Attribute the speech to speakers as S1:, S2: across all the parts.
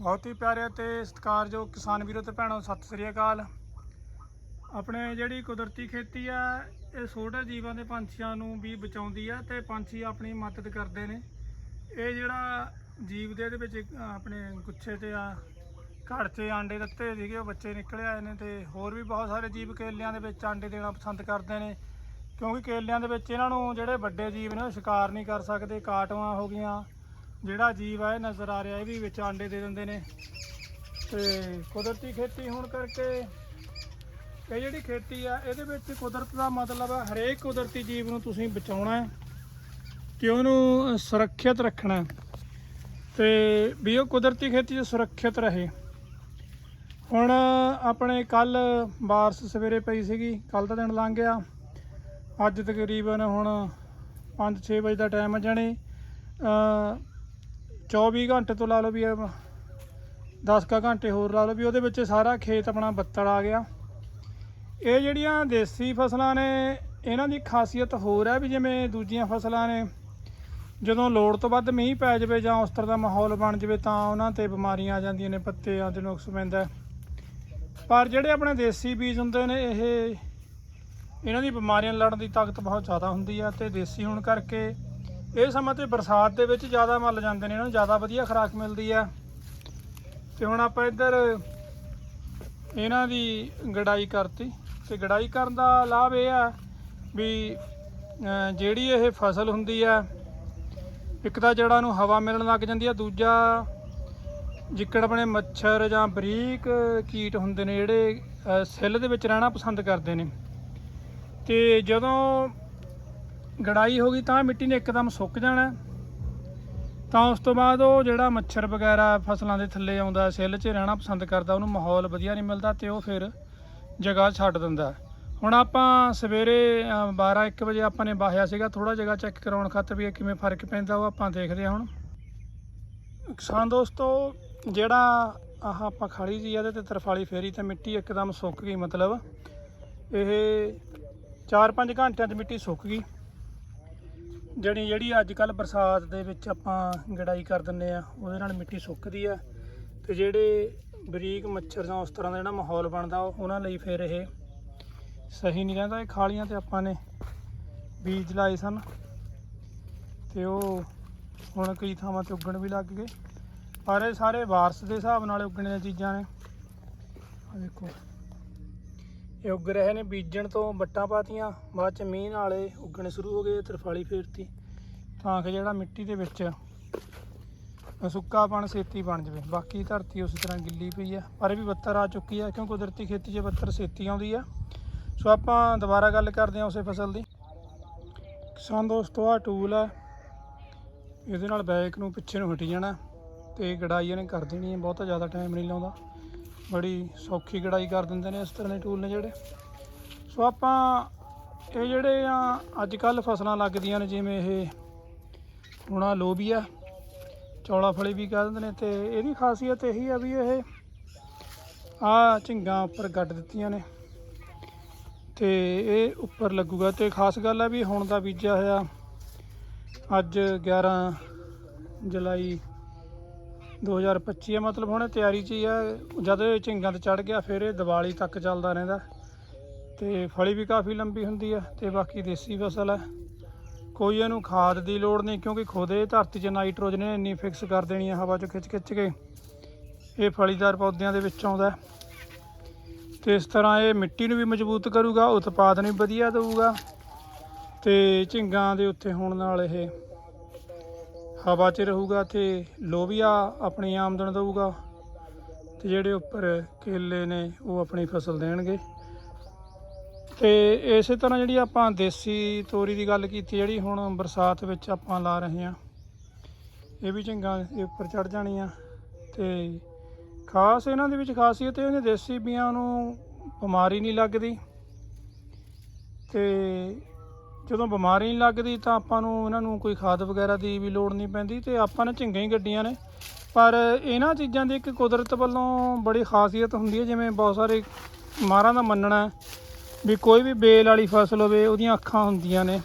S1: ਬਹੁਤ ਹੀ ਪਿਆਰੇ ਤੇ ਸਤਿਕਾਰਯੋਗ ਕਿਸਾਨ ਵੀਰੋ ਤੇ ਭੈਣੋ, ਸਤਿ ਸ੍ਰੀ ਅਕਾਲ। ਆਪਣੇ ਜਿਹੜੀ ਕੁਦਰਤੀ ਖੇਤੀ ਆ, ਇਹ ਛੋਟੇ ਜੀਵਾਂ ਦੇ ਪੰਛੀਆਂ ਨੂੰ ਵੀ ਬਚਾਉਂਦੀ ਆ ਤੇ ਪੰਛੀ ਆਪਣੀ ਮਦਦ ਕਰਦੇ ਨੇ। ਇਹ ਜਿਹੜਾ ਜੀਵ ਦੇ ਇਹਦੇ ਵਿੱਚ ਆਪਣੇ ਗੁੱਛੇ ਤੇ ਆ, ਘੜ 'ਚ ਆਂਡੇ ਦਿੱਤੇ ਸੀਗੇ, ਉਹ ਬੱਚੇ ਨਿਕਲੇ ਆਏ ਨੇ ਤੇ ਹੋਰ ਵੀ ਬਹੁਤ ਸਾਰੇ ਜੀਵ ਕੇਲਿਆਂ ਦੇ ਵਿੱਚ ਆਂਡੇ ਦੇਣਾ ਪਸੰਦ ਕਰਦੇ ਨੇ। ਕਿਉਂਕਿ ਕੇਲਿਆਂ ਦੇ ਵਿੱਚ ਇਹਨਾਂ ਨੂੰ ਜਿਹੜੇ ਵੱਡੇ ਜੀਵ ਨੇ, ਉਹ ਸ਼ਿਕਾਰ ਨਹੀਂ ਕਰ ਸਕਦੇ, ਕਾਟਵਾਂ ਹੋ ਗਈਆਂ। ਜਿਹੜਾ ਜੀਵ ਆ, ਇਹ ਨਜ਼ਰ ਆ ਰਿਹਾ, ਇਹ ਵੀ ਵਿੱਚ ਆਂਡੇ ਦੇ ਦਿੰਦੇ ਨੇ। ਤੇ ਕੁਦਰਤੀ ਖੇਤੀ ਹੋਣ ਕਰਕੇ ਇਹ ਜਿਹੜੀ ਖੇਤੀ ਆ, ਇਹਦੇ ਵਿੱਚ ਕੁਦਰਤ ਦਾ ਮਤਲਬ ਹੈ ਹਰੇਕ ਕੁਦਰਤੀ ਜੀਵ ਨੂੰ ਤੁਸੀਂ ਬਚਾਉਣਾ ਹੈ ਤੇ ਉਹਨੂੰ ਸੁਰੱਖਿਅਤ ਰੱਖਣਾ ਹੈ। ਤੇ ਵੀ ਉਹ ਕੁਦਰਤੀ ਖੇਤੀ 'ਚ ਸੁਰੱਖਿਅਤ ਰਹੇ। ਹੁਣ ਆਪਣੇ ਕੱਲ ਬਾਰਿਸ਼ ਸਵੇਰੇ ਪਈ ਸੀਗੀ ਕੱਲ ਦਾ ਦਿਨ ਲੰਘ ਗਿਆ। ਅੱਜ ਤਕਰੀਬਨ ਹੁਣ 5-6 ਵਜੇ ਦਾ ਟਾਈਮ ਹੈ ਜਾਣੀ। 24 ਘੰਟੇ ਤੋਂ ਲਾ ਲਓ ਵੀ 10 ਕਾ ਘੰਟੇ ਹੋਰ ਲਾ ਲਓ ਵੀ ਉਹਦੇ ਵਿੱਚ ਸਾਰਾ ਖੇਤ ਆਪਣਾ ਬੱਤਲ ਆ ਗਿਆ। ਇਹ ਜਿਹੜੀਆਂ ਦੇਸੀ ਫਸਲਾਂ ਨੇ, ਇਹਨਾਂ ਦੀ ਖਾਸੀਅਤ ਹੋਰ ਹੈ ਵੀ ਜਿਵੇਂ ਦੂਜੀਆਂ ਫਸਲਾਂ ਨੇ, ਜਦੋਂ ਲੋੜ ਤੋਂ ਵੱਧ ਮੀਂਹ ਪੈ ਜਾਵੇ ਜਾਂ ਉਸ ਤਰ੍ਹਾਂ ਦਾ ਮਾਹੌਲ ਬਣ ਜਾਵੇ ਤਾਂ ਉਹਨਾਂ ਤੇ ਬਿਮਾਰੀਆਂ ਆ ਜਾਂਦੀਆਂ ਨੇ ਪੱਤਿਆਂ ਤੇ ਨੁਕਸ ਪੈਂਦਾ ਪਰ ਜਿਹੜੇ ਆਪਣੇ ਦੇਸੀ ਬੀਜ ਹੁੰਦੇ ਨੇ, ਇਹ, ਇਹਨਾਂ ਦੀ ਬਿਮਾਰੀਆਂ ਲੜਨ ਦੀ ਤਾਕਤ ਬਹੁਤ ਜ਼ਿਆਦਾ ਹੁੰਦੀ ਹੈ ਤੇ ਦੇਸੀ ਹੋਣ ਕਰਕੇ ਇਹ ਸਮਾਂ ਤੇ ਬਰਸਾਤ ਦੇ ਵਿੱਚ ਜ਼ਿਆਦਾ ਮੱਲ ਜਾਂਦੇ ਨੇ ਇਹਨਾਂ ਨੂੰ ਜ਼ਿਆਦਾ ਵਧੀਆ ਖੁਰਾਕ ਮਿਲਦੀ ਆ। ਤੇ ਹੁਣ ਆਪਾਂ ਇੱਧਰ ਇਹਨਾਂ ਦੀ ਗੜਾਈ ਕਰਤੀ। ਤੇ ਗੜਾਈ ਕਰਨ ਦਾ ਲਾਭ ਇਹ ਆ ਵੀ ਜਿਹੜੀ ਇਹ ਫਸਲ ਹੁੰਦੀ ਆ ਇੱਕ ਤਾਂ ਜੜ੍ਹਾਂ ਨੂੰ ਹਵਾ ਮਿਲਣ ਲੱਗ ਜਾਂਦੀ ਆ ਦੂਜਾ ਜਿੱਕੜ ਆਪਣੇ ਮੱਛਰ ਜਾਂ ਬਰੀਕ ਕੀਟ ਹੁੰਦੇ ਨੇ ਜਿਹੜੇ ਅਹ, ਸਿੱਲ ਦੇ ਵਿੱਚ ਰਹਿਣਾ ਪਸੰਦ ਕਰਦੇ ਨੇ। ਤੇ ਜਦੋਂ ਗੜਾਈ ਹੋ ਗਈ ਤਾਂ ਮਿੱਟੀ ਨੇ ਇੱਕਦਮ ਸੁੱਕ ਜਾਣਾ। ਤਾਂ ਉਸ ਤੋਂ ਬਾਅਦ ਉਹ ਜਿਹੜਾ ਮੱਛਰ ਵਗੈਰਾ ਫਸਲਾਂ ਦੇ ਥੱਲੇ ਆਉਂਦਾ, ਸਿੱਲ 'ਚ ਰਹਿਣਾ ਪਸੰਦ ਕਰਦਾ, ਉਹਨੂੰ ਮਾਹੌਲ ਵਧੀਆ ਨਹੀਂ ਮਿਲਦਾ ਤੇ ਉਹ ਫਿਰ ਜਗ੍ਹਾ ਛੱਡ ਦਿੰਦਾ। ਹੁਣ ਆਪਾਂ ਸਵੇਰੇ 12 1 ਵਜੇ ਆਪਾਂ ਨੇ ਬਾਹਿਆ ਸੀਗਾ ਥੋੜਾ ਜਗ੍ਹਾ ਚੈੱਕ ਕਰਾਉਣ ਖਾਤਰ ਵੀ ਕਿਵੇਂ ਫ਼ਰਕ ਪੈਂਦਾ ਉਹ ਆਪਾਂ ਦੇਖਦੇ ਹਾਂ ਹੁਣ। ਕਿਸਾਨ ਦੋਸਤੋ, ਜਿਹੜਾ ਆਹ ਆਪਾਂ ਖਾਲੀ ਜੀ ਇਹਦੇ ਤੇ ਤਰਫਾਲੀ ਫੇਰੀ ਤੇ ਮਿੱਟੀ ਇੱਕਦਮ ਸੁੱਕ ਗਈ ਮਤਲਬ। ਇਹ 4-5 ਘੰਟਿਆਂ 'ਚ ਮਿੱਟੀ ਸੁੱਕ ਗਈ। ਜਿਹੜੀ ਜਿਹੜੀ ਅੱਜ ਕੱਲ ਬਰਸਾਤ ਦੇ ਵਿੱਚ ਆਪਾਂ ਗੜਾਈ ਕਰ ਦਿੰਨੇ ਆ, ਉਹਦੇ ਨਾਲ ਮਿੱਟੀ ਸੁੱਕਦੀ ਆ ਤੇ ਜਿਹੜੇ ਬਰੀਕ ਮੱਛਰ ਜਾਂ ਉਸ ਤਰ੍ਹਾਂ ਦਾ ਜਿਹੜਾ ਮਾਹੌਲ ਬਣਦਾ ਉਹ- ਉਹਨਾਂ ਲਈ ਫਿਰ ਇਹ ਸਹੀ ਨਹੀਂ ਰਹਿੰਦਾ, ਇਹ ਖਾਲੀਆਂ ਤੇ ਆਪਾਂ ਨੇ ਬੀਜ ਲਾਏ ਸਨ ਤੇ ਉਹ ਹੁਣ ਕਈ ਥਾਵਾਂ ਤੇ ਉੱਗਣ ਵੀ ਲੱਗ ਗਏ। ਪਰ ਇਹ ਸਾਰੇ ਵਾਰਸ ਦੇ ਹਿਸਾਬ ਨਾਲ ਉੱਗਣੀਆਂ ਚੀਜ਼ਾਂ ਨੇ। ਆ ਦੇਖੋ। ਇਹ ਉੱਗ ਰਹੇ ਨੇ, ਬੀਜਣ ਤੋਂ ਵੱਟਾਂ ਪਾਤੀਆਂ, ਬਾਅਦ ਚ ਮੀਂਹ ਨਾਲੇ ਉੱਗਣੇ ਸ਼ੁਰੂ ਹੋ ਗਏ, ਤਰਫਾਲੀ ਫੇਰਤੀ। ਤਾਂ ਕਿ ਜਿਹੜਾ ਮਿੱਟੀ ਦੇ ਵਿੱਚ ਸੁੱਕਾਪਣ ਛੇਤੀ ਬਣ ਜਾਵੇ। ਬਾਕੀ ਧਰਤੀ ਉਸੇ ਤਰ੍ਹਾਂ ਗਿੱਲੀ ਪਈ ਆ, ਪਰ ਇਹ ਵੀ ਬੱਤਰ ਆ ਚੁੱਕੀ ਆ, ਕਿਉਂ ਕੁਦਰਤੀ ਖੇਤੀ 'ਚ ਬੱਤਰ ਛੇਤੀ ਆਉਂਦੀ ਆ? ਸੋ ਆਪਾਂ ਦੁਬਾਰਾ ਗੱਲ ਕਰਦੇ ਹਾਂ ਉਸੇ ਫਸਲ ਦੀ। ਕਿਸਾਨ ਦੋਸਤੋ ਆ ਟੂਲ ਆ। ਇਹਦੇ ਨਾਲ ਬੈਕ ਨੂੰ ਪਿੱਛੇ ਨੂੰ ਹਟੀ ਜਾਣਾ ਤੇ ਗੜਾਈ ਇਹਨੇ ਕਰ ਦੇਣੀ ਹੈ ਬਹੁਤਾ ਜ਼ਿਆਦਾ ਟਾਈਮ ਨਹੀਂ ਲਾਉਂਦਾ। ਬੜੀ ਸੌਖੀ ਕਢਾਈ ਕਰ ਦਿੰਦੇ ਨੇ ਇਸ ਤਰ੍ਹਾਂ ਦੇ ਟੂਲ ਨੇ ਜਿਹੜੇ। ਸੋ ਆਪਾਂ ਇਹ ਜਿਹੜੇ ਆ ਅੱਜ ਕੱਲ ਫਸਲਾਂ ਲੱਗਦੀਆਂ ਨੇ, ਜਿਵੇਂ ਇਹ ਹੁਣ ਲੋਬੀਆ ਚੌਲਾ ਫਲੀ ਵੀ ਕਹਿ ਦਿੰਦੇ ਨੇ, ਤੇ ਇਹਦੀ ਖਾਸੀਅਤ ਇਹੀ ਆ ਵੀ ਇਹ ਆ ਝਿੰਗਾਂ ਉੱਪਰ ਗੱਡ ਦਿੱਤੀਆਂ ਨੇ। ਤੇ ਇਹ ਉੱਪਰ ਲੱਗੂਗਾ, ਤੇ ਖਾਸ ਗੱਲ ਆ ਵੀ ਹੁਣ ਦਾ ਬੀਜਿਆ ਹੋਇਆ ਅੱਜ 11 ਜੁਲਾਈ 2025 ਹੈ ਮਤਲਬ ਹੁਣ ਇਹ ਤਿਆਰੀ 'ਚ ਹੀ ਆ। ਜਦ ਇਹ ਝਿੰਗਾਂ ਤੇ ਚੜ ਗਿਆ, ਫਿਰ ਇਹ ਦੀਵਾਲੀ ਤੱਕ ਚੱਲਦਾ ਰਹਿੰਦਾ। ਤੇ ਫਲੀ ਵੀ ਕਾਫੀ ਲੰਬੀ ਹੁੰਦੀ ਆ, ਤੇ ਬਾਕੀ ਦੇਸੀ ਫਸਲ ਹੈ ਕੋਈ ਇਹਨੂੰ ਖਾਦ ਦੀ ਲੋੜ ਨਹੀਂ, ਕਿਉਂਕਿ ਖੁਦ ਇਹ ਧਰਤੀ 'ਚ ਨਾਈਟ੍ਰੋਜਨ ਇੰਨੀ ਫਿਕਸ ਕਰ ਦੇਣੀ ਹੈ ਹਵਾ 'ਚ ਖਿੱਚ ਖਿੱਚ ਕੇ। ਇਹ ਫਲੀਦਾਰ ਪੌਦਿਆਂ ਦੇ ਵਿੱਚ ਆਉਂਦਾ। ਹੈ। ਤੇ ਇਸ ਤਰ੍ਹਾਂ ਇਹ ਮਿੱਟੀ ਨੂੰ ਵੀ ਮਜ਼ਬੂਤ ਕਰੂਗਾ ਉਤਪਾਦਨ ਵੀ ਵਧੀਆ ਦੇਊਗਾ। ਤੇ ਝਿੰਗਾਂ ਦੇ ਉੱਤੇ ਹੋਣ ਨਾਲ ਇਹ ਹਵਾ 'ਚ ਰਹੂਗਾ ਤੇ ਲੋਬੀਆ ਆਪਣੀ ਆਮਦਨ ਦੇਊਗਾ ਤੇ ਜਿਹੜੇ ਉੱਪਰ ਕੇਲੇ ਨੇ ਉਹ ਆਪਣੀ ਫਸਲ ਦੇਣਗੇ। ਤੇ ਇਸੇ ਤਰ੍ਹਾਂ ਜਿਹੜੀ ਆਪਾਂ ਦੇਸੀ ਤੋਰੀ ਦੀ ਗੱਲ ਕੀਤੀ, ਜਿਹੜੀ ਹੁਣ ਬਰਸਾਤ ਵਿੱਚ ਆਪਾਂ ਲਾ ਰਹੇ ਹਾਂ, ਇਹ ਵੀ ਚੰਗਾ ਇਹ ਉੱਪਰ ਚੜ ਜਾਣੀਆਂ। ਤੇ ਖਾਸ ਇਹਨਾਂ ਦੇ ਵਿੱਚ ਖਾਸੀਅਤ ਇਹ ਹੈ ਦੇਸੀ ਬੀਆਂ ਨੂੰ ਬਿਮਾਰੀ ਨਹੀਂ ਲੱਗਦੀ। ਤੇ ਜਦੋਂ ਬਿਮਾਰੀ ਨਹੀਂ ਲੱਗਦੀ ਤਾਂ ਆਪਾਂ ਨੂੰ ਇਹਨਾਂ ਨੂੰ ਕੋਈ ਖਾਦ ਵਗੈਰਾ ਦੀ ਵੀ ਲੋੜ ਨਹੀਂ ਪੈਂਦੀ ਤੇ ਆਪਾਂ ਨੇ ਝਿੰਗਾਂ ਹੀ ਗੱਡੀਆਂ ਨੇ। ਪਰ ਇਹਨਾਂ ਚੀਜ਼ਾਂ ਦੀ ਇੱਕ ਕੁਦਰਤ ਵੱਲੋਂ ਬੜੀ ਖਾਸੀਅਤ ਹੁੰਦੀ ਹੈ, ਜਿਵੇਂ ਬਹੁਤ ਸਾਰੇ ਮਾਰਾਂ ਦਾ ਮੰਨਣਾ ਵੀ ਕੋਈ ਵੀ ਬੇਲ ਵਾਲੀ ਫਸਲ ਹੋਵੇ, ਉਹਦੀਆਂ ਅੱਖਾਂ ਹੁੰਦੀਆਂ ਨੇ।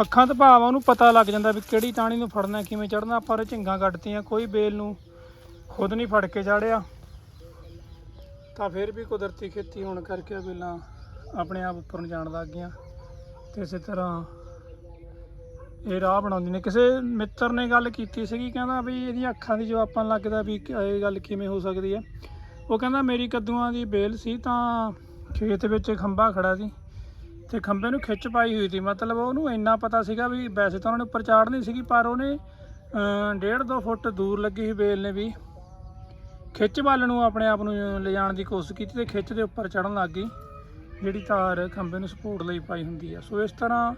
S1: ਅੱਖਾਂ ਤੋਂ ਭਾਵ ਉਹਨੂੰ ਪਤਾ ਲੱਗ ਜਾਂਦਾ ਵੀ ਕਿਹੜੀ ਟਾਹਣੀ ਨੂੰ ਫੜਨਾ, ਕਿਵੇਂ ਚੜਨਾ ਪਰ ਝਿੰਗਾਂ ਕੱਢਤੀਆਂ ਕੋਈ ਬੇਲ ਨੂੰ ਖੁਦ ਨਹੀਂ ਫੜ ਕੇ ਚਾੜਿਆ। ਤਾਂ ਫਿਰ ਵੀ ਕੁਦਰਤੀ ਖੇਤੀ ਹੋਣ ਕਰਕੇ ਪਹਿਲਾਂ ਆਪਣੇ ਆਪ ਉੱਪਰ ਨੂੰ ਜਾਣ ਲੱਗ ਗਈਆਂ। ਤੇ ਇਸੇ ਤਰ੍ਹਾਂ ਇਹ ਰਾਹ ਬਣਾਉਂਦੀ ਨੇ। ਕਿਸੇ ਮਿੱਤਰ ਨੇ ਗੱਲ ਕੀਤੀ ਸੀਗੀ ਕਹਿੰਦਾ ਵੀ ਇਹਦੀਆਂ ਅੱਖਾਂ ਦੀ ਜੋ ਆਪਾਂ ਨੂੰ ਲੱਗਦਾ ਵੀ ਇਹ ਗੱਲ ਕਿਵੇਂ ਹੋ ਸਕਦੀ ਹੈ। ਉਹ ਕਹਿੰਦਾ ਮੇਰੀ ਕੱਦੂਆਂ ਦੀ ਬੇਲ ਸੀ ਤਾਂ ਖੇਤ ਵਿੱਚ ਖੰਭਾ ਖੜਾ ਸੀ ਤੇ ਖੰਭੇ ਨੂੰ ਖਿੱਚ ਪਾਈ ਹੋਈ ਸੀ। ਮਤਲਬ ਉਹਨੂੰ ਇੰਨਾ ਪਤਾ ਸੀਗਾ ਵੀ ਵੈਸੇ ਤਾਂ ਉਹਨਾਂ ਨੇ ਉੱਪਰ ਚਾੜਨੀ ਸੀਗੀ ਪਰ ਉਹਨੇ ਅਹ, ਡੇਢ ਦੋ ਫੁੱਟ ਦੂਰ ਲੱਗੀ ਹੋਈ ਬੇਲ ਨੇ ਵੀ ਖਿੱਚ ਵੱਲ ਨੂੰ ਆਪਣੇ ਆਪ ਨੂੰ ਲਿਜਾਣ ਦੀ ਕੋਸ਼ਿਸ਼ ਕੀਤੀ ਤੇ ਖਿੱਚ ਦੇ ਉੱਪਰ ਚੜਨ ਲੱਗ ਗਈ। ਜਿਹੜੀ ਤਾਰ ਖੰਭੇ ਨੂੰ ਸਪੋਰਟ ਲਈ ਪਾਈ ਹੁੰਦੀ ਆ। ਸੋ ਇਸ ਤਰ੍ਹਾਂ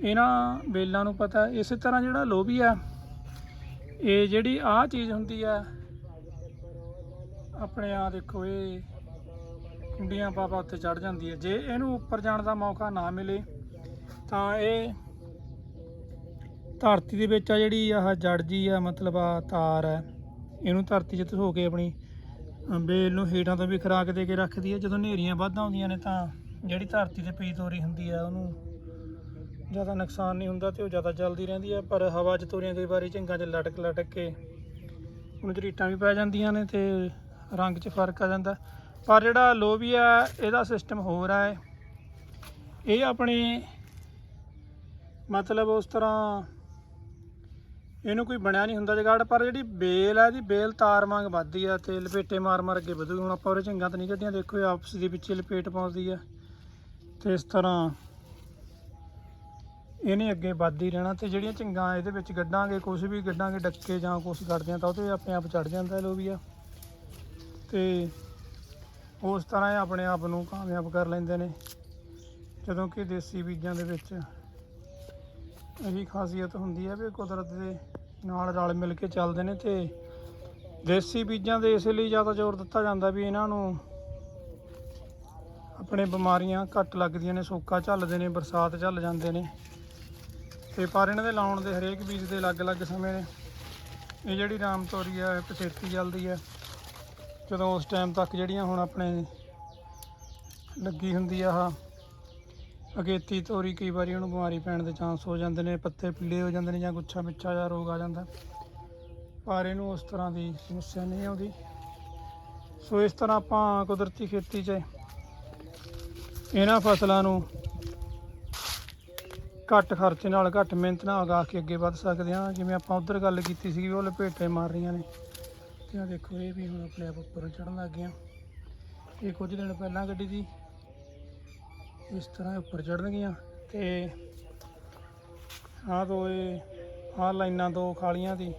S1: ਇਹਨਾਂ ਬੇਲਾਂ ਨੂੰ ਪਤਾ ਇਸੇ ਤਰ੍ਹਾਂ ਜਿਹੜਾ ਲੋਬੀ ਆ, ਇਹ ਜਿਹੜੀ ਆ ਚੀਜ਼ ਹੁੰਦੀ ਆ, ਆਪਣੇ ਆ ਦੇਖੋ, ਇਹ ਕੁੰਡੀਆਂ ਪਾਪਾ ਉੱਤੇ ਚੜ ਜਾਂਦੀ ਹੈ ਜੇ ਇਹਨੂੰ ਉੱਪਰ ਜਾਣ ਦਾ ਮੌਕਾ ਨਾ ਮਿਲੇ, ਤਾਂ ਇਹ ਧਰਤੀ ਦੇ ਵਿੱਚ ਆ ਜਿਹੜੀ ਆਹ ਜੜ ਜੀ ਆ, ਮਤਲਬ ਆ ਤਾਰ ਹੈ ਇਹਨੂੰ ਧਰਤੀ 'ਚ ਧੋ ਕੇ ਆਪਣੀ ਬੇਲ ਨੂੰ ਹੇਠਾਂ ਤੋਂ ਵੀ ਖੁਰਾਕ ਦੇ ਕੇ ਰੱਖਦੀ ਹੈ। ਜਦੋਂ ਹਨੇਰੀਆਂ ਵੱਧ ਆਉਂਦੀਆਂ ਨੇ ਤਾਂ ਜਿਹੜੀ ਧਰਤੀ ਤੇ ਪਈ ਤੋਰੀ ਹੁੰਦੀ ਆ, ਉਹਨੂੰ ਜ਼ਿਆਦਾ ਨੁਕਸਾਨ ਨਹੀਂ ਹੁੰਦਾ ਤੇ ਉਹ ਜ਼ਿਆਦਾ ਚੱਲਦੀ ਰਹਿੰਦੀ ਹੈ ਪਰ ਹਵਾ 'ਚ ਤੋਰੀਆਂ ਕਈ ਵਾਰੀ ਝਿੰਗਾਂ 'ਚ ਲਟਕ ਲਟਕ ਕੇ ਉਹਨੂੰ ਝਰੀਟਾਂ ਵੀ ਪੈ ਜਾਂਦੀਆਂ ਨੇ ਤੇ ਰੰਗ 'ਚ ਫ਼ਰਕ ਆ ਜਾਂਦਾ। ਪਰ ਜਿਹੜਾ ਲੋਬੀਆ ਇਹਦਾ ਸਿਸਟਮ ਹੋਰ ਹੈ ਇਹ ਆਪਣੇ ਮਤਲਬ ਉਸ ਤਰ੍ਹਾਂ ਇਹਨੂੰ ਕੋਈ ਬਣਿਆ ਨਹੀਂ ਹੁੰਦਾ ਜਗਾੜ, ਪਰ ਜਿਹੜੀ ਬੇਲ ਹੈ ਇਹਦੀ, ਬੇਲ ਤਾਰ ਵਾਂਗ ਵੱਧਦੀ ਆ ਤੇ ਲਪੇਟੇ ਮਾਰ ਮਾਰ ਅੱਗੇ ਵਧੂ। ਹੁਣ ਆਪਾਂ ਉਹਦੇ ਝੰਗਾਂ ਤਾਂ ਨਹੀਂ ਕੱਢੀਆਂ, ਦੇਖੋ ਇਹ ਆਪਸ ਦੇ ਵਿੱਚ ਲਪੇਟ ਪਾਉਂਦੀ ਆ। ਤੇ ਇਸ ਤਰ੍ਹਾਂ ਇਹਨੇ ਅੱਗੇ ਵੱਧਦੀ ਰਹਿਣਾ ਤੇ ਜਿਹੜੀਆਂ ਝੰਗਾਂ ਇਹਦੇ ਵਿੱਚ ਗੱਡਾਂਗੇ ਕੁਝ ਵੀ ਗੱਡਾਂਗੇ ਡੱਕੇ ਜਾਂ ਕੁਝ ਕੱਢਦੇ ਆ ਤਾਂ ਉਹਦੇ ਆਪਣੇ ਆਪ ਚੜ ਜਾਂਦਾ ਲੋਬੀਆ ਤੇ ਉਸ ਤਰ੍ਹਾਂ ਇਹ ਆਪਣੇ ਆਪ ਨੂੰ ਕਾਮਯਾਬ ਕਰ ਲੈਂਦੇ ਨੇ, ਜਦੋਂ ਕਿ ਦੇਸੀ ਬੀਜਾਂ ਦੇ ਵਿੱਚ। ਇਹੀ ਖਾਸੀਅਤ ਹੁੰਦੀ ਹੈ ਵੀ ਕੁਦਰਤ ਦੇ ਨਾਲ ਰਲ ਮਿਲ ਕੇ ਚੱਲਦੇ ਨੇ ਤੇ ਦੇਸੀ ਬੀਜਾਂ ਦੇ ਇਸ ਲਈ ਜ਼ਿਆਦਾ ਜ਼ੋਰ ਦਿੱਤਾ ਜਾਂਦਾ ਵੀ ਇਹਨਾਂ ਨੂੰ ਆਪਣੇ ਬਿਮਾਰੀਆਂ ਘੱਟ ਲੱਗਦੀਆਂ ਨੇ, ਸੋਕਾ ਝੱਲਦੇ ਨੇ, ਬਰਸਾਤ ਝੱਲ ਜਾਂਦੇ ਨੇ। ਤੇ ਪਰ ਇਹਨਾਂ ਦੇ ਲਾਉਣ ਦੇ ਹਰੇਕ ਬੀਜ ਦੇ ਅਲੱਗ-ਅਲੱਗ ਸਮੇਂ ਨੇ। ਇਹ ਜਿਹੜੀ ਰਾਮ ਤੋਰੀ ਆ, ਇਹ ਪਛੇਤੀ ਜਲਦੀ ਆ। ਜਦੋਂ ਉਸ ਟਾਈਮ ਤੱਕ ਜਿਹੜੀਆਂ ਹੁਣ ਆਪਣੇ ਲੱਗੀ ਹੁੰਦੀ ਆ ਆਹ ਅਗੇਤੀ ਤੋਰੀ ਕਈ ਵਾਰੀ ਉਹਨੂੰ ਬਿਮਾਰੀ ਪੈਣ ਦੇ ਚਾਂਸ ਹੋ ਜਾਂਦੇ ਨੇ, ਪੱਤੇ ਪੀਲੇ ਹੋ ਜਾਂਦੇ ਨੇ ਜਾਂ ਗੁੱਛਾ ਮਿੱਛਾ ਜਾਂ ਰੋਗ ਆ ਜਾਂਦਾ। ਪਰ ਇਹਨੂੰ ਉਸ ਤਰ੍ਹਾਂ ਦੀ ਸਮੱਸਿਆ ਨਹੀਂ ਆਉਂਦੀ। ਸੋ ਇਸ ਤਰ੍ਹਾਂ ਆਪਾਂ ਕੁਦਰਤੀ ਖੇਤੀ 'ਚ ਇਹਨਾਂ ਫਸਲਾਂ ਨੂੰ ਘੱਟ ਖਰਚੇ ਨਾਲ, ਘੱਟ ਮਿਹਨਤ ਨਾਲ ਉਗਾ ਕੇ ਅੱਗੇ ਵੱਧ ਸਕਦੇ ਹਾਂ। ਜਿਵੇਂ ਆਪਾਂ ਉਧਰ ਗੱਲ ਕੀਤੀ ਸੀ ਉਹ ਲਪੇਟੇ ਮਾਰ ਰਹੀਆਂ ਨੇ। ਤੇ ਆ ਦੇਖੋ, ਇਹ ਵੀ ਹੁਣ ਆਪਣੇ ਆਪ ਉੱਪਰ ਚੜਨ ਲੱਗ ਗਈਆਂ। ਇਹ ਕੁਝ ਦਿਨ ਪਹਿਲਾਂ ਗੱਡੀ ਦੀ ਇਸ ਤਰ੍ਹਾਂ ਉੱਪਰ ਚੜਨਗੀਆਂ ਤੇ ਆਹ ਤੋਂ ਇਹ, ਆਹ ਲਾਈਨਾਂ ਤੋਂ ਖਾਲੀਆਂ ਦੀ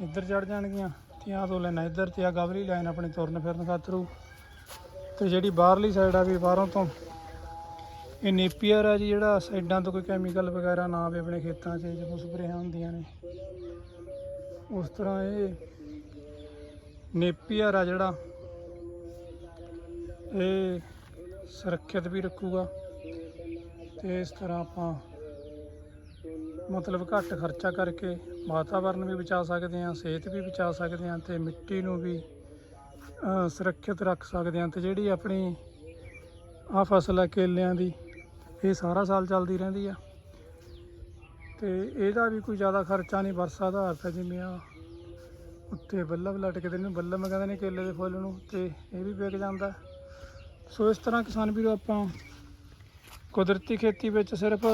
S1: ਇੱਧਰ ਚੜ ਜਾਣਗੀਆਂ ਤੇ ਆਹ ਤੋਂ ਲਾਈਨਾਂ ਇੱਧਰ ਤੇ ਆ ਗਵਲੀ ਲਾਈਨ ਆਪਣੇ ਤੁਰਨ ਫਿਰਨ ਖਾਤਰੂ ਤੇ ਜਿਹੜੀ ਬਾਹਰਲੀ ਸਾਈਡ ਆ ਵੀ ਬਾਹਰੋਂ ਤੋਂ, ਇਹ ਨੇਪੀਅਰ ਆ ਜੀ ਜਿਹੜਾ ਸਾਈਡਾਂ ਤੋਂ ਕੋਈ ਕੈਮੀਕਲ ਵਗੈਰਾ ਨਾ ਆਵੇ ਆਪਣੇ ਖੇਤਾਂ 'ਚ ਜਦੋਂ ਸਪਰੇਆਂ ਹੁੰਦੀਆਂ ਨੇ। ਉਸ ਤਰ੍ਹਾਂ ਇਹ ਨੇਪੀਅਰ ਆ ਜਿਹੜਾ, ਇਹ ਸੁਰੱਖਿਅਤ ਵੀ ਰੱਖੂਗਾ। ਤੇ ਇਸ ਤਰ੍ਹਾਂ ਆਪਾਂ ਮਤਲਬ ਘੱਟ ਖਰਚਾ ਕਰਕੇ ਵਾਤਾਵਰਨ ਵੀ ਬਚਾ ਸਕਦੇ ਹਾਂ, ਸਿਹਤ ਵੀ ਬਚਾ ਸਕਦੇ ਹਾਂ ਤੇ ਮਿੱਟੀ ਨੂੰ ਵੀ ਸੁਰੱਖਿਅਤ ਰੱਖ ਸਕਦੇ ਹਾਂ। ਤੇ ਜਿਹੜੀ ਆਪਣੀ ਆ ਫਸਲ ਹੈ ਕੇਲਿਆਂ ਦੀ, ਇਹ ਸਾਰਾ ਸਾਲ ਚੱਲਦੀ ਰਹਿੰਦੀ ਆ। ਤੇ ਇਹਦਾ ਵੀ ਕੋਈ ਜ਼ਿਆਦਾ ਖਰਚਾ ਨਹੀਂ, ਵਰਸਾ ਆਧਾਰਿਤ ਹੈ ਜਿਵੇਂ ਆ ਉੱਤੇ ਬੱਲਬ ਲਟਕਦੇ ਨੇ, ਬੱਲਬ ਕਹਿੰਦੇ ਨੇ ਕੇਲੇ ਦੇ ਫੁੱਲ ਨੂੰ ਤੇ ਇਹ ਵੀ ਵਿਕ ਜਾਂਦਾ। ਸੋ ਇਸ ਤਰ੍ਹਾਂ ਕਿਸਾਨ ਵੀਰੋ ਆਪਾਂ ਕੁਦਰਤੀ ਖੇਤੀ ਵਿੱਚ ਸਿਰਫ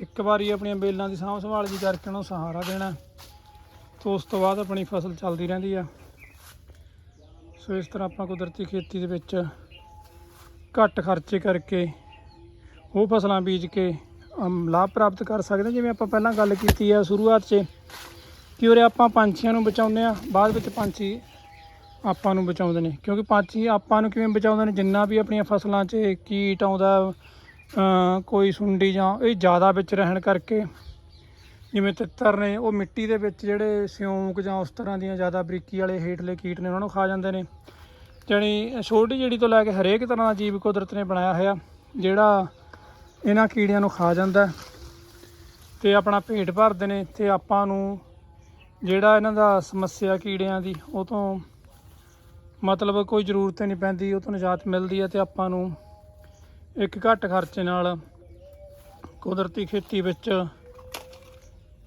S1: ਇੱਕ ਵਾਰੀ ਆਪਣੀਆਂ ਬੇਲਾਂ ਦੀ ਸਾਂਭ ਸੰਭਾਲ ਜੀ ਕਰਕੇ ਉਹਨੂੰ ਸਹਾਰਾ ਦੇਣਾ ਤੇ ਉਸ ਤੋਂ ਬਾਅਦ ਆਪਣੀ ਫਸਲ ਚੱਲਦੀ ਰਹਿੰਦੀ ਆ ਸੋ ਇਸ ਤਰ੍ਹਾਂ ਆਪਾਂ ਕੁਦਰਤੀ ਖੇਤੀ ਦੇ ਵਿੱਚ ਘੱਟ ਖਰਚੇ ਕਰਕੇ ਉਹ ਫਸਲਾਂ ਬੀਜ ਕੇ ਅਮ, ਲਾਭ ਪ੍ਰਾਪਤ ਕਰ ਸਕਦੇ ਹਾਂ। ਜਿਵੇਂ ਆਪਾਂ ਪਹਿਲਾਂ ਗੱਲ ਕੀਤੀ ਆ ਸ਼ੁਰੂਆਤ 'ਚ ਕਿ ਉਰੇ ਆਪਾਂ ਪੰਛੀਆਂ ਨੂੰ ਬਚਾਉਂਦੇ ਆ ਬਾਅਦ ਵਿੱਚ ਪੰਛੀ ਆਪਾਂ ਨੂੰ ਬਚਾਉਂਦੇ ਨੇ, ਕਿਉਂਕਿ ਪੰਛੀ ਆਪਾਂ ਨੂੰ ਕਿਵੇਂ ਬਚਾਉਂਦੇ ਨੇ? ਜਿੰਨਾ ਵੀ ਆਪਣੀਆਂ ਫਸਲਾਂ 'ਚ ਕੀਟ ਆਉਂਦਾ ਕੋਈ ਸੁੰਡੀ ਜਾਂ ਇਹ ਜ਼ਿਆਦਾ ਵਿੱਚ ਰਹਿਣ ਕਰਕੇ, ਜਿਵੇਂ ਤਿੱਤਰ ਨੇ, ਉਹ ਮਿੱਟੀ ਦੇ ਵਿੱਚ ਜਿਹੜੇ ਸਿਉਂਕ ਜਾਂ ਉਸ ਤਰ੍ਹਾਂ ਦੀਆਂ ਜ਼ਿਆਦਾ ਬਰੀਕੀ ਵਾਲੇ ਹੇਠਲੇ ਕੀਟ ਨੇ, ਉਹਨਾਂ ਨੂੰ ਖਾ ਜਾਂਦੇ ਨੇ। ਜਾਣੀ ਛੋਟੀ ਜਿਹੜੀ ਤੋਂ ਲੈ ਕੇ ਹਰੇਕ ਤਰ੍ਹਾਂ ਦਾ ਜੀਵ ਕੁਦਰਤ ਨੇ ਬਣਾਇਆ ਹੋਇਆ, ਜਿਹੜਾ ਇਹਨਾਂ ਕੀੜਿਆਂ ਨੂੰ ਖਾ ਜਾਂਦਾ। ਹੈ ਤੇ ਆਪਣਾ ਪੇਟ ਭਰਦੇ ਨੇ, ਤੇ ਆਪਾਂ ਨੂੰ ਜਿਹੜਾ ਇਹਨਾਂ ਦਾ ਸਮੱਸਿਆ ਕੀੜਿਆਂ ਦੀ, ਉਹ ਤੋਂ ਮਤਲਬ ਕੋਈ ਜ਼ਰੂਰਤ ਹੀ ਨਹੀਂ ਪੈਂਦੀ, ਉਹ ਤੋਂ ਨਿਜਾਤ ਮਿਲਦੀ ਹੈ ਤੇ ਆਪਾਂ ਨੂੰ ਇੱਕ ਘੱਟ ਖਰਚੇ ਨਾਲ ਕੁਦਰਤੀ ਖੇਤੀ ਵਿੱਚ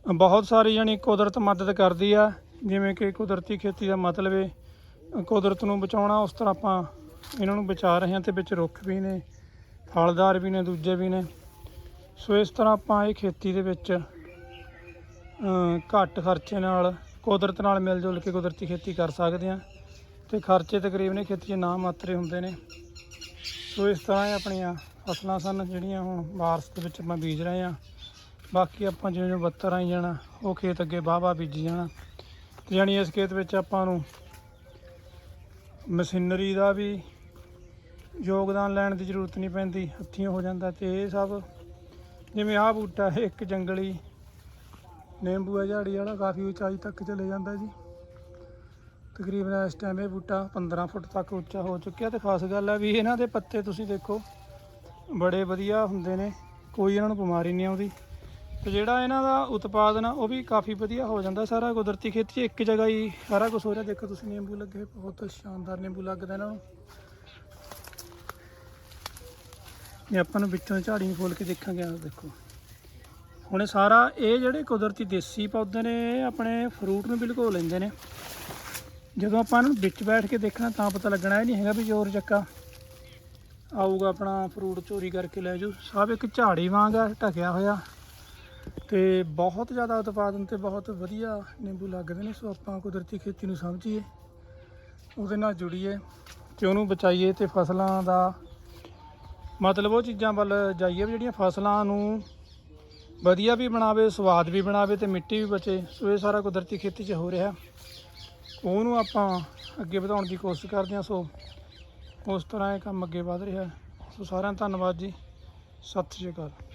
S1: ਬਹੁਤ ਸਾਰੀ ਜਾਣੀ ਕੁਦਰਤ ਮਦਦ ਕਰਦੀ ਆ, ਜਿਵੇਂ ਕਿ ਕੁਦਰਤੀ ਖੇਤੀ ਦਾ ਮਤਲਬ ਹੈ ਕੁਦਰਤ ਨੂੰ ਬਚਾਉਣਾ, ਉਸ ਤਰ੍ਹਾਂ ਆਪਾਂ ਇਹਨਾਂ ਨੂੰ ਬਚਾ ਰਹੇ ਹਾਂ ਤੇ ਵਿੱਚ ਰੁੱਖ ਵੀ ਨੇ, ਫਲਦਾਰ ਵੀ ਨੇ, ਦੂਜੇ ਵੀ ਨੇ। ਸੋ ਇਸ ਤਰ੍ਹਾਂ ਆਪਾਂ ਇਹ ਖੇਤੀ ਦੇ ਵਿੱਚ ਘੱਟ ਖਰਚੇ ਨਾਲ, ਕੁਦਰਤ ਨਾਲ ਮਿਲ ਜੁਲ ਕੇ ਕੁਦਰਤੀ ਖੇਤੀ ਕਰ ਸਕਦੇ ਹਾਂ। ਤੇ ਖਰਚੇ ਤਕਰੀਬਨ ਖੇਤੀ 'ਚ ਨਾ ਮਾਤਰੇ ਹੁੰਦੇ ਨੇ। ਸੋ ਇਸ ਤਰ੍ਹਾਂ ਇਹ ਆਪਣੀਆਂ ਫਸਲਾਂ ਸਨ, ਜਿਹੜੀਆਂ ਹੁਣ ਬਾਰਸ ਦੇ ਵਿੱਚ ਆਪਾਂ ਬੀਜ ਰਹੇ ਹਾਂ। ਬਾਕੀ ਆਪਾਂ ਜਿਵੇਂ ਜਿਵੇਂ ਬੱਤਰ ਆਈ ਜਾਣਾ, ਉਹ ਖੇਤ ਅੱਗੇ ਵਾਹ-ਵਾਹ ਬੀਜੀ ਜਾਣਾ। ਤੇ ਜਾਣੀ ਇਸ ਖੇਤ ਵਿੱਚ ਆਪਾਂ ਨੂੰ ਮਸ਼ੀਨਰੀ ਦਾ ਵੀ ਯੋਗਦਾਨ ਲੈਣ ਦੀ ਜ਼ਰੂਰਤ ਨਹੀਂ ਪੈਂਦੀ, ਹੱਥੀਂ ਹੋ ਜਾਂਦਾ ਤੇ ਇਹ ਸਭ ਜਿਵੇਂ ਆਹ ਬੂਟਾ ਹੈ ਇੱਕ ਜੰਗਲੀ ਨਿੰਬੂ ਹੈ ਝਾੜੀ ਵਾਲਾ, ਕਾਫੀ ਉਚਾਈ ਤੱਕ ਚਲੇ ਜਾਂਦਾ ਜੀ। ਤਕਰੀਬਨ ਇਸ ਟਾਈਮ ਇਹ ਬੂਟਾ 15 ਫੁੱਟ ਤੱਕ ਉੱਚਾ ਹੋ ਚੁੱਕਿਆ ਤੇ ਖਾਸ ਗੱਲ ਹੈ ਵੀ ਇਹਨਾਂ ਦੇ ਪੱਤੇ ਤੁਸੀਂ ਦੇਖੋ, ਬੜੇ ਵਧੀਆ ਹੁੰਦੇ ਨੇ, ਕੋਈ ਇਹਨਾਂ ਨੂੰ ਬਿਮਾਰੀ ਨਹੀਂ ਆਉਂਦੀ। ਤੇ ਜਿਹੜਾ ਇਹਨਾਂ ਦਾ ਉਤਪਾਦਨ ਆ, ਉਹ ਵੀ ਕਾਫੀ ਵਧੀਆ ਹੋ ਜਾਂਦਾ, ਸਾਰਾ ਕੁਦਰਤੀ ਖੇਤੀ 'ਚ ਇੱਕ ਜਗ੍ਹਾ ਹੀ ਸਾਰਾ ਕੁਝ ਹੋ ਰਿਹਾ। ਦੇਖੋ ਤੁਸੀਂ ਨਿੰਬੂ ਲੱਗੇ ਬਹੁਤ ਸ਼ਾਨਦਾਰ ਨਿੰਬੂ ਲੱਗਦਾ ਇਹਨਾਂ ਨੂੰ। ਇਹ ਆਪਾਂ ਨੂੰ ਵਿੱਚੋਂ ਝਾੜੀ ਨੂੰ ਖੋਲ ਕੇ ਦੇਖਾਂਗੇ, ਆਹ ਦੇਖੋ। ਹੁਣ ਇਹ ਸਾਰਾ, ਇਹ ਜਿਹੜੇ ਕੁਦਰਤੀ ਦੇਸੀ ਪੌਦੇ ਨੇ, ਇਹ ਆਪਣੇ ਫਰੂਟ ਨੂੰ ਬਿਲਕੁਲ ਲੈਂਦੇ ਨੇ। ਜਦੋਂ ਆਪਾਂ ਇਹਨੂੰ ਵਿੱਚ ਬੈਠ ਕੇ ਦੇਖਣਾ ਤਾਂ ਪਤਾ ਲੱਗਣਾ, ਇਹ ਨਹੀਂ ਹੈਗਾ ਵੀ ਜ਼ੋਰ ਚੱਕਾ ਆਊਗਾ ਆਪਣਾ ਫਰੂਟ ਚੋਰੀ ਕਰਕੇ ਲੈ ਜਾਊ। ਸਭ ਇੱਕ ਝਾੜੀ ਵਾਂਗ ਆ, ਢਕਿਆ ਹੋਇਆ। ਤੇ ਬਹੁਤ ਜ਼ਿਆਦਾ ਉਤਪਾਦਨ ਤੇ ਬਹੁਤ ਵਧੀਆ ਨਿੰਬੂ ਲੱਗਦੇ ਨੇ, ਸੋ ਆਪਾਂ ਕੁਦਰਤੀ ਖੇਤੀ ਨੂੰ ਸਮਝੀਏ, ਉਹਦੇ ਨਾਲ ਜੁੜੀਏ ਤੇ ਉਹਨੂੰ ਬਚਾਈਏ ਤੇ ਫਸਲਾਂ ਦਾ ਮਤਲਬ ਉਹ ਚੀਜ਼ਾਂ ਵੱਲ ਜਾਈਏ ਵੀ ਜਿਹੜੀਆਂ ਫਸਲਾਂ ਨੂੰ ਵਧੀਆ ਵੀ ਬਣਾਵੇ, ਸਵਾਦ ਵੀ ਬਣਾਵੇ ਤੇ ਮਿੱਟੀ ਵੀ ਬਚੇ। ਸੋ ਇਹ ਸਾਰਾ ਕੁਦਰਤੀ ਖੇਤੀ 'ਚ ਹੋ ਰਿਹਾ। ਉਹਨੂੰ ਆਪਾਂ ਅੱਗੇ ਵਧਾਉਣ ਦੀ ਕੋਸ਼ਿਸ਼ ਕਰਦੇ ਹਾਂ, ਸੋ ਉਸ ਤਰ੍ਹਾਂ ਇਹ ਕੰਮ ਅੱਗੇ ਵਧ ਰਿਹਾ ਸੋ ਸਾਰਿਆਂ ਦਾ ਧੰਨਵਾਦ ਜੀ। ਸਤਿ ਸ਼੍ਰੀ ਅਕਾਲ।